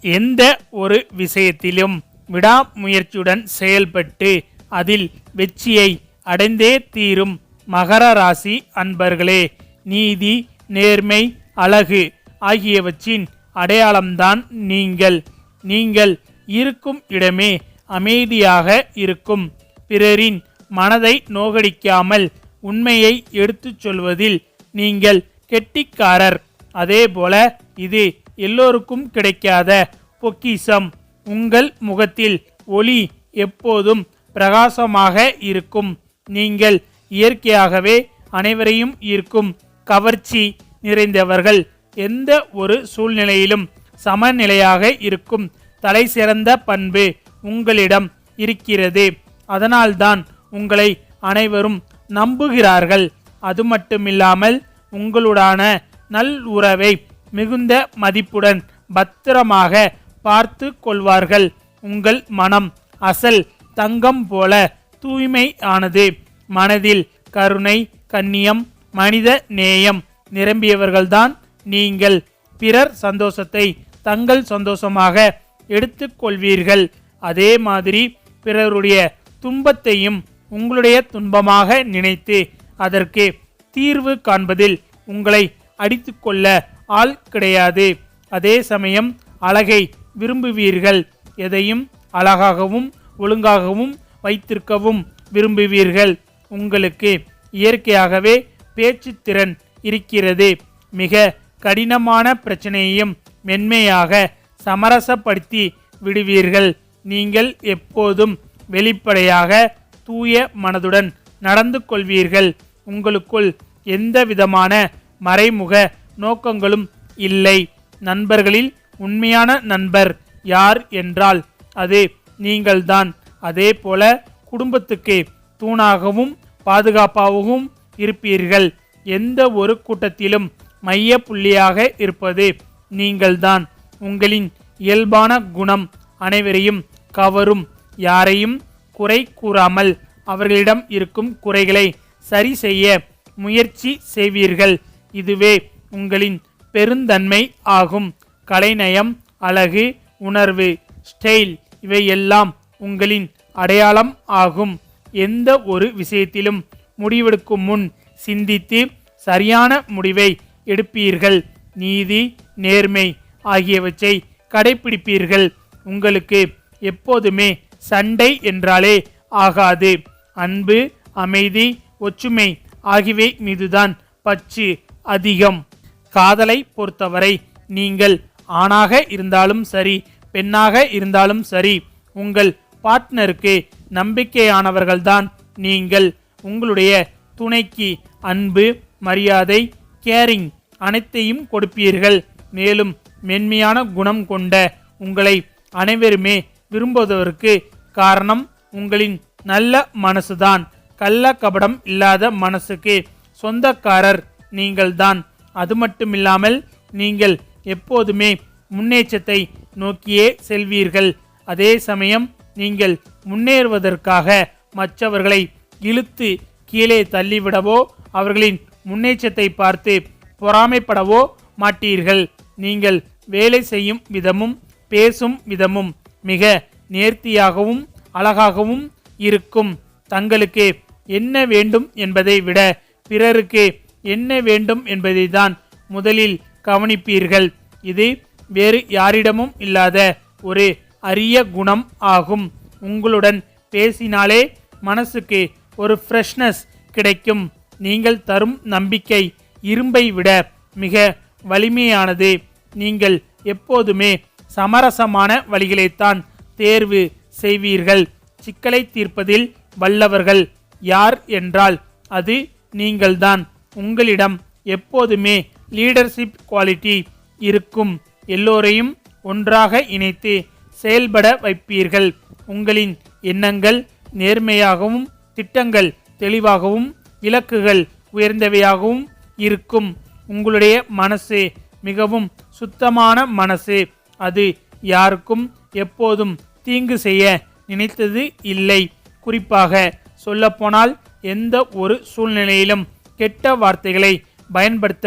எந்த ஒரு விஷயத்திலும் விடாமுயற்சியுடன் செயல்பட்டு அதில் வெற்றியை அடைந்தே தீரும் மகர ராசி அன்பர்களே நீதி நேர்மை அழகு ஆகியவற்றின் அடையாளம்தான் நீங்கள். நீங்கள் இருக்கும் இடமே அமைதியாக இருக்கும். பிறரின் மனதை நோகடிக்காமல் உண்மையை எடுத்துச் சொல்வதில் நீங்கள் கெட்டிக்காரர். அதேபோல இது எல்லோருக்கும் கிடைக்காத பொக்கிசம் உங்கள் முகத்தில் ஒளி எப்போதும் பிரகாசமாக இருக்கும். நீங்கள் இயற்கையாகவே அனைவரையும் ஈர்க்கும் கவர்ச்சி நிறைந்தவர்கள். எந்த ஒரு சூழ்நிலையிலும் சமநிலையாக இருக்கும். தலை சிறந்த பண்பு உங்களிடம் இருக்கிறது. அதனால்தான் உங்களை அனைவரும் நம்புகிறார்கள். அது மட்டுமில்லாமல் உங்களுடான நல் உறவை மிகுந்த மதிப்புடன் பத்திரமாக பார்த்து கொள்வார்கள். உங்கள் மனம் அசல் தங்கம் போல தூய்மை ஆனது மனதில் கருணை கண்ணியம் மனித நேயம் நிரம்பியவர்கள்தான் நீங்கள். பிறர் சந்தோஷத்தை தங்கள் சந்தோஷமாக எடுத்துக்கொள்வீர்கள். அதே மாதிரி பிறருடைய துன்பத்தையும் உங்களுடைய துன்பமாக நினைத்து அதற்கு தீர்வு காண்பதில் உங்களை அடித்துக்கொள்ள ஆள் கிடையாது. அதே சமயம் அழகை விரும்புவீர்கள். எதையும் அழகாகவும் ஒழுங்காகவும் வைத்திருக்கவும் விரும்புவீர்கள். உங்களுக்கு இயற்கையாகவே பேச்சுத்திறன் இருக்கிறது. மிக கடினமான பிரச்சனையையும் மென்மையாக சமரசப்படுத்தி விடுவீர்கள். நீங்கள் எப்போதும் வெளிப்படையாக தூய மனதுடன் நடந்து கொள்வீர்கள். உங்களுக்குள் எந்த விதமான மறைமுக நோக்கங்களும் இல்லை. நண்பர்களில் உண்மையான நண்பர் யார் என்றால் அது நீங்கள்தான். அதே போல குடும்பத்துக்கு தூணாகவும் பாதுகாப்பாகவும் இருப்பீர்கள். எந்த ஒரு கூட்டத்திலும் மைய புள்ளியாக இருப்பது நீங்கள்தான். உங்களின் இயல்பான குணம் அனைவரையும் கவரும். யாரையும் குறை கூறாமல் அவர்களிடம் இருக்கும் குறைகளை சரி செய்ய முயற்சி செய்வீர்கள். இதுவே உங்களின் பெருந்தன்மை ஆகும். கலைநயம் அழகு உணர்வு ஸ்டைல் இவையெல்லாம் உங்களின் அடையாளம் ஆகும். எந்த ஒரு விஷயத்திலும் முடிவெடுக்கும் முன் சிந்தித்து சரியான முடிவை எடுப்பீர்கள். நீதி நேர்மை ஆகியவற்றை கடைபிடிப்பீர்கள் உங்களுக்கு எப்போதுமே சண்டை என்றாலே ஆகாது. அன்பு அமைதி ஒற்றுமை ஆகியவை மீதுதான் பச்சு அதிகம். காதலை பொறுத்தவரை நீங்கள் ஆணாக இருந்தாலும் சரி பெண்ணாக இருந்தாலும் சரி உங்கள் பார்ட்னருக்கு நம்பிக்கையானவர்கள்தான் நீங்கள். உங்களுடைய துணைக்கு அன்பு மரியாதை கேரிங் அனைத்தையும் கொடுப்பீர்கள். மேலும் மென்மையான குணம் கொண்ட உங்களை அனைவருமே விரும்புவதற்கு காரணம் உங்களின் நல்ல மனசுதான். கள்ள கபடம் இல்லாத மனசுக்கு சொந்தக்காரர் நீங்கள்தான். அது மட்டும் இல்லாமல் நீங்கள் எப்போதுமே முன்னேற்றத்தை நோக்கியே செல்வீர்கள். அதே சமயம் நீங்கள் முன்னேறுவதற்காக மற்றவர்களை இழுத்து கீழே தள்ளிவிடவோ அவர்களின் முன்னேற்றத்தை பார்த்து பொறாமைப்படவோ மாட்டீர்கள். நீங்கள் வேலை செய்யும் விதமும் பேசும் விதமும் மிக நேர்த்தியாகவும் அழகாகவும் இருக்கும். தங்களுக்கு என்ன வேண்டும் என்பதை விட பிறருக்கு என்ன வேண்டும் என்பதை தான் முதலில் கவனிப்பீர்கள். இது வேறு யாரிடமும் இல்லாத ஒரு அரிய குணம் ஆகும். உங்களுடன் பேசினாலே மனசுக்கு ஒரு ஃப்ரெஷ்னஸ் கிடைக்கும். நீங்கள் தரும் நம்பிக்கை இரும்பை விட மிக வலிமையானது. நீங்கள் எப்போதுமே சமரசமான வழிகளைத்தான் தேர்வு செய்வீர்கள். சிக்கலை தீர்ப்பதில் வல்லவர்கள் யார் என்றால் அது நீங்கள்தான். உங்களிடம் எப்போதுமே லீடர்ஷிப் குவாலிட்டி இருக்கும். எல்லோரையும் ஒன்றாக இணைத்து செயல்பட வைப்பீர்கள். உங்களின் எண்ணங்கள் நேர்மையாகவும் திட்டங்கள் தெளிவாகவும் இலக்குகள் உயர்ந்தவையாகவும் இருக்கும். உங்களுடைய மனசு மிகவும் சுத்தமான மனசு. அது யாருக்கும் எப்போதும் தீங்கு செய்ய நினைத்தது இல்லை. குறிப்பாக சொல்லப்போனால் எந்த ஒரு சூழ்நிலையிலும் கெட்ட வார்த்தைகளை பயன்படுத்த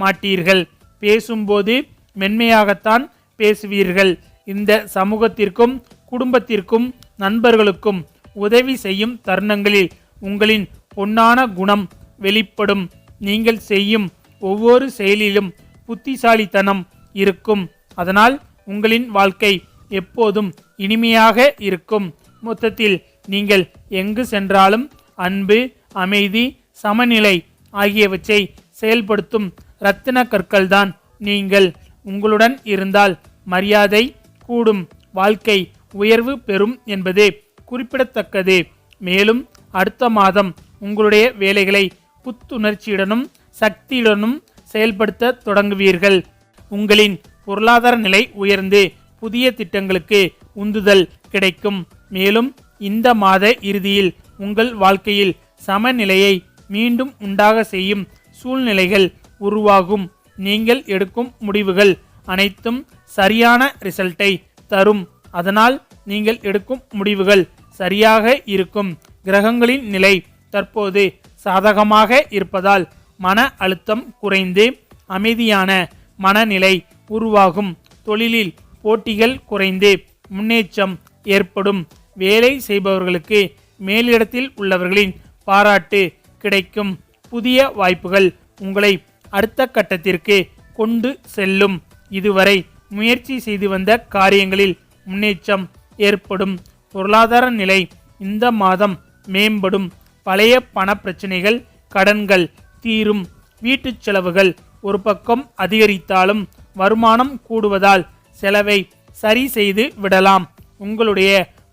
மாட்டீர்கள். பேசும்போது மென்மையாகத்தான் பேசுவீர்கள். இந்த சமூகத்திற்கும் குடும்பத்திற்கும் நண்பர்களுக்கும் உதவி செய்யும் தருணங்களில் உங்களின் பொன்னான குணம் வெளிப்படும். நீங்கள் செய்யும் ஒவ்வொரு செயலிலும் புத்திசாலித்தனம் இருக்கும். அதனால் உங்களின் வாழ்க்கை எப்போதும் இனிமையாக இருக்கும். மொத்தத்தில் நீங்கள் எங்கு சென்றாலும் அன்பு அமைதி சமநிலை ஆகியவற்றை செயல்படுத்தும் இரத்தின கற்கள்தான் நீங்கள். உங்களுடன் இருந்தால் மரியாதை கூடும் வாழ்க்கை உயர்வு பெறும் என்பது குறிப்பிடத்தக்கது. மேலும் அடுத்த மாதம் உங்களுடைய வேலைகளை புத்துணர்ச்சியுடனும் சக்தியுடனும் செயல்படுத்த தொடங்குவீர்கள். உங்களின் பொருளாதார நிலை உயர்ந்து புதிய திட்டங்களுக்கு உந்துதல் கிடைக்கும். மேலும் இந்த மாத இறுதியில் உங்கள் வாழ்க்கையில் சமநிலையை மீண்டும் உண்டாக செய்யும் சூழ்நிலைகள் உருவாகும். நீங்கள் எடுக்கும் முடிவுகள் அனைத்தும் சரியான ரிசல்ட்டை தரும். அதனால் நீங்கள் எடுக்கும் முடிவுகள் சரியாக இருக்கும். கிரகங்களின் நிலை தற்போது சாதகமாக இருப்பதால் மன அழுத்தம் குறைந்து அமைதியான மனநிலை உருவாகும். தொழிலில் போட்டிகள் குறைந்து முன்னேற்றம் ஏற்படும். வேலை செய்பவர்களுக்கு மேலிடத்தில் உள்ளவர்களின் பாராட்டு கிடைக்கும் புதிய வாய்ப்புகள் உங்களை அடுத்த கட்டத்திற்கு கொண்டு செல்லும். இதுவரை முயற்சி செய்து வந்த காரியங்களில் முன்னேற்றம் ஏற்படும். பொருளாதார நிலை இந்த மாதம் மேம்படும். பழைய பண பிரச்சனைகள் கடன்கள் தீரும். வீட்டு செலவுகள் ஒரு பக்கம் அதிகரித்தாலும் வருமானம் கூடுவதால் செலவை சரி செய்து விடலாம். உங்களுடைய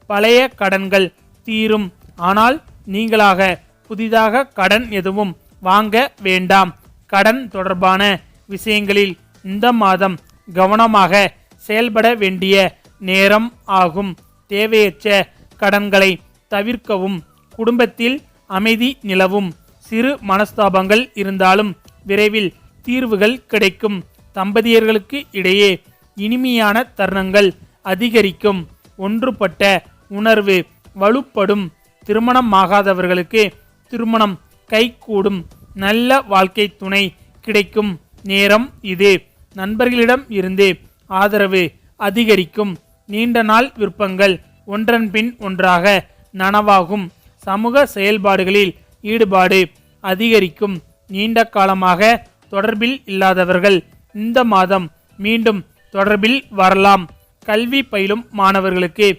பழைய கடன்கள் தீரும். ஆனால் நீங்களாக புதிதாக கடன் எதுவும் வாங்க வேண்டாம். கடன் தொடர்பான விஷயங்களில் இந்த மாதம் கவனமாக செயல்பட வேண்டிய நேரம் ஆகும். தேவையற்ற கடன்களை தவிர்க்கவும் குடும்பத்தில் அமைதி நிலவும் சிறு மனஸ்தாபங்கள் இருந்தாலும் விரைவில் தீர்வுகள் கிடைக்கும். தம்பதியர்களுக்கு இடையே இனிமையான தருணங்கள் அதிகரிக்கும். ஒன்றுபட்ட உணர்வு வலுப்படும். திருமணமாகாதவர்களுக்கு திருமணம் கைகூடும் நல்ல வாழ்க்கை துணை கிடைக்கும் நேரம் இது. நண்பர்களிடம் இருந்து ஆதரவு அதிகரிக்கும். நீண்ட நாள் விருப்பங்கள் ஒன்றன் பின் ஒன்றாக நனவாகும். சமூக செயல்பாடுகளில் ஈடுபாடு அதிகரிக்கும். நீண்ட காலமாக தொடர்பில் இல்லாதவர்கள் இந்த மாதம் மீண்டும் தொடர்பில் வரலாம். கல்வி பயிலும் மாணவர்களுக்கு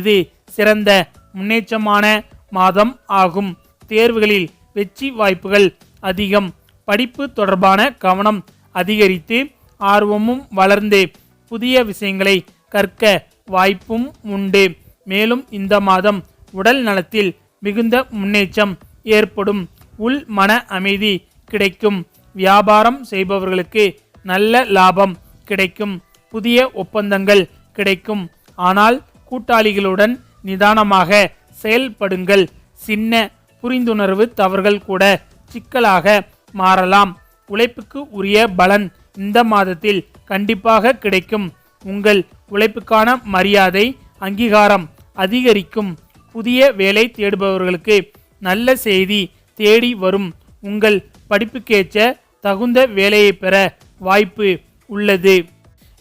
இது சிறந்த முன்னேற்றமான மாதம் ஆகும். தேர்வுகளில் வெற்றி வாய்ப்புகள் அதிகம். படிப்பு தொடர்பான கவனம் அதிகரித்து ஆர்வமும் வளர்ந்து புதிய விஷயங்களை கற்க வாய்ப்பும் உண்டு. மேலும் இந்த மாதம் உடல் நலத்தில் மிகுந்த முன்னேற்றம் ஏற்படும். உள் மன அமைதி கிடைக்கும். வியாபாரம் செய்பவர்களுக்கு நல்ல லாபம் கிடைக்கும். புதிய ஒப்பந்தங்கள் கிடைக்கும். ஆனால் கூட்டாளிகளுடன் நிதானமாக செயல்படுங்கள். சின்ன புரிந்துணர்வு தவறுகள் கூட சிக்கலாக மாறலாம். உழைப்புக்கு உரிய பலன் இந்த மாதத்தில் கண்டிப்பாக கிடைக்கும். உங்கள் உழைப்புக்கான மரியாதை அங்கீகாரம் அதிகரிக்கும். புதிய வேலை தேடுபவர்களுக்கு நல்ல செய்தி தேடி வரும். உங்கள் படிப்புக்கேற்ற தகுந்த வேலையை பெற வாய்ப்பு உள்ளது.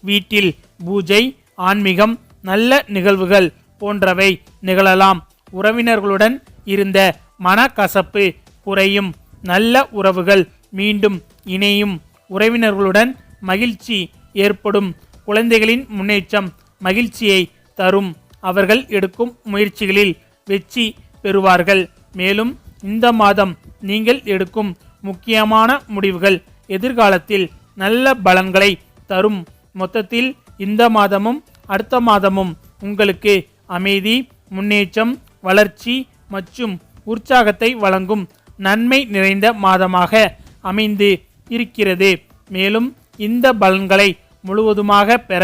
வீட்டில் பூஜை ஆன்மீகம் நல்ல நிகழ்வுகள் போன்றவை நிகழலாம். உறவினர்களுடன் இருந்த மனக்கசப்பு குறையும். நல்ல உறவுகள் மீண்டும் இணையும். உறவினர்களுடன் மகிழ்ச்சி ஏற்படும். குழந்தைகளின் முன்னேற்றம் மகிழ்ச்சியை தரும். அவர்கள் எடுக்கும் முயற்சிகளில் வெற்றி பெறுவார்கள். மேலும் இந்த மாதம் நீங்கள் எடுக்கும் முக்கியமான முடிவுகள் எதிர்காலத்தில் நல்ல பலன்களை தரும். மொத்தத்தில் இந்த மாதமும் அடுத்த மாதமும் உங்களுக்கு அமைதி முன்னேற்றம் வளர்ச்சி மற்றும் உற்சாகத்தை வழங்கும் நன்மை நிறைந்த மாதமாக அமைந்து இருக்கிறது. மேலும் இந்த பலன்களை முழுவதுமாக பெற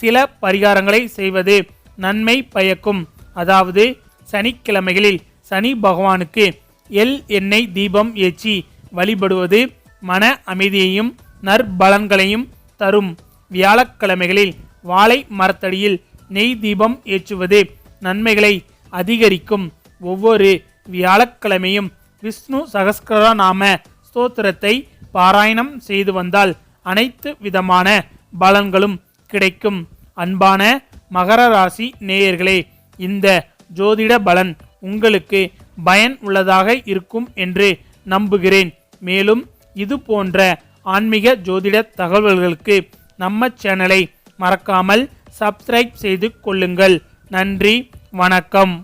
சில பரிகாரங்களை செய்வது நன்மை பயக்கும். அதாவது சனிக்கிழமைகளில் சனி பகவானுக்கு எல் எண்ணெய் தீபம் ஏற்றி வழிபடுவது மன அமைதியையும் நற்பலன்களையும் தரும். வியாழக்கிழமைகளில் வாழை மரத்தடியில் நெய் தீபம் ஏற்றுவது நன்மைகளை அதிகரிக்கும். ஒவ்வொரு வியாழக்கிழமையும் விஷ்ணு சகஸ்கரநாம ஸ்தோத்திரத்தை பாராயணம் செய்து வந்தால் அனைத்து விதமான பலன்களும் கிடைக்கும். அன்பான மகர ராசி நேயர்களே இந்த ஜோதிட பலன் உங்களுக்கு பயன் உள்ளதாக இருக்கும் என்று நம்புகிறேன். மேலும் இது போன்ற ஆன்மீக ஜோதிட தகவல்களுக்கு நம்ம சேனலை மறக்காமல் சப்ஸ்கிரைப் செய்து கொள்ளுங்கள். நன்றி வணக்கம்.